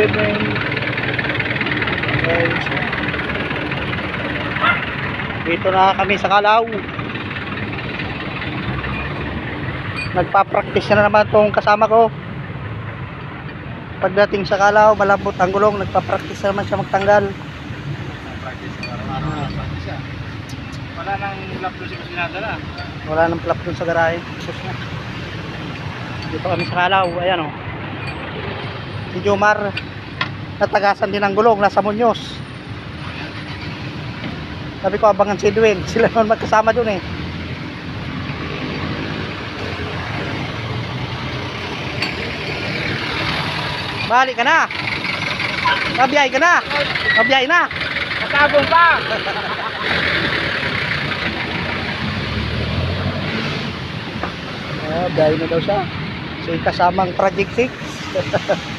evening. Guys. Dito na kami sa Kalaw. Nagpa-practice na naman tong kasama ko. Pagdating sa Kalaw, malambot ang gulong. Nagpa-practice na naman siya magtanggal. Na. Wala nang kasi nadala. Wala nang flap dun sa garahe. Na. Dito kami sa Kalaw. Ayan o. Si Jomar. Natagasan din ang gulong. Nasa Muñoz. Sabi ko abangan si Edwin. Sila naman magkasama dun eh. Balik ka na. Mabiyay ka na. Mabiyay na. Matagong pa! Ah, dahil na daw siya. So, yung kasamang Project 6.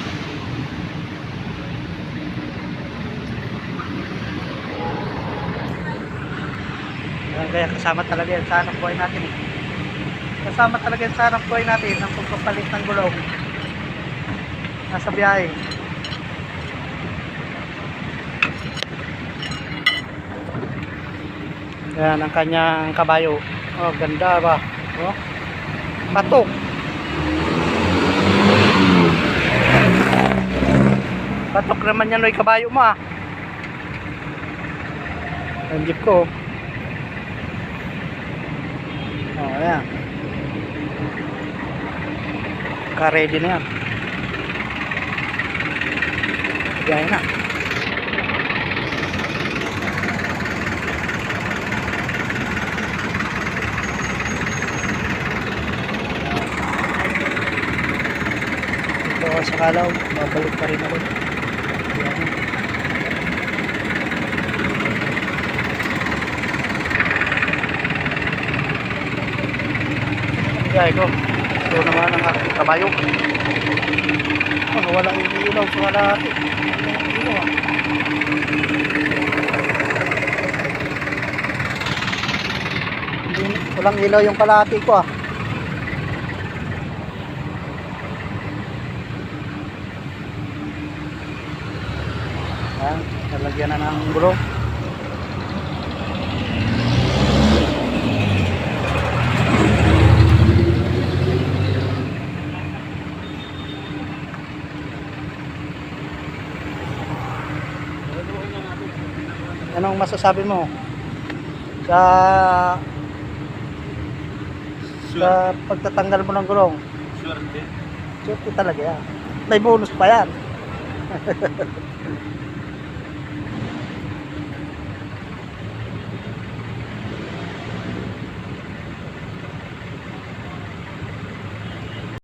kaya kasama talaga yan sa hanap buhay natin. eh. Kasama talaga yan sa hanap buhay natin ang pagpapalit ng gulong. Nasa biyahe. Yan ang kanyang kabayo. Oh, ganda ba? Oh. Patok. Patok naman yan oy kabayo mo ah. Ang jeep ko. Oh, ayan. Ka-ready na yan. Gaya na. Ito sa kalaw. Babalik pa rin ako. Ayan. Gaya ko. Ito naman ang aking kabayo. Oh, wala yung ilaw sa ah. Hindi, walang ilaw yung kalahati ko ah. Ayan, nalagyan na ng gulong. Anong masasabi mo? Sa sa pagtatanggal mo ng gulong. Swerte. Swerte talaga yan. May bonus pa yan.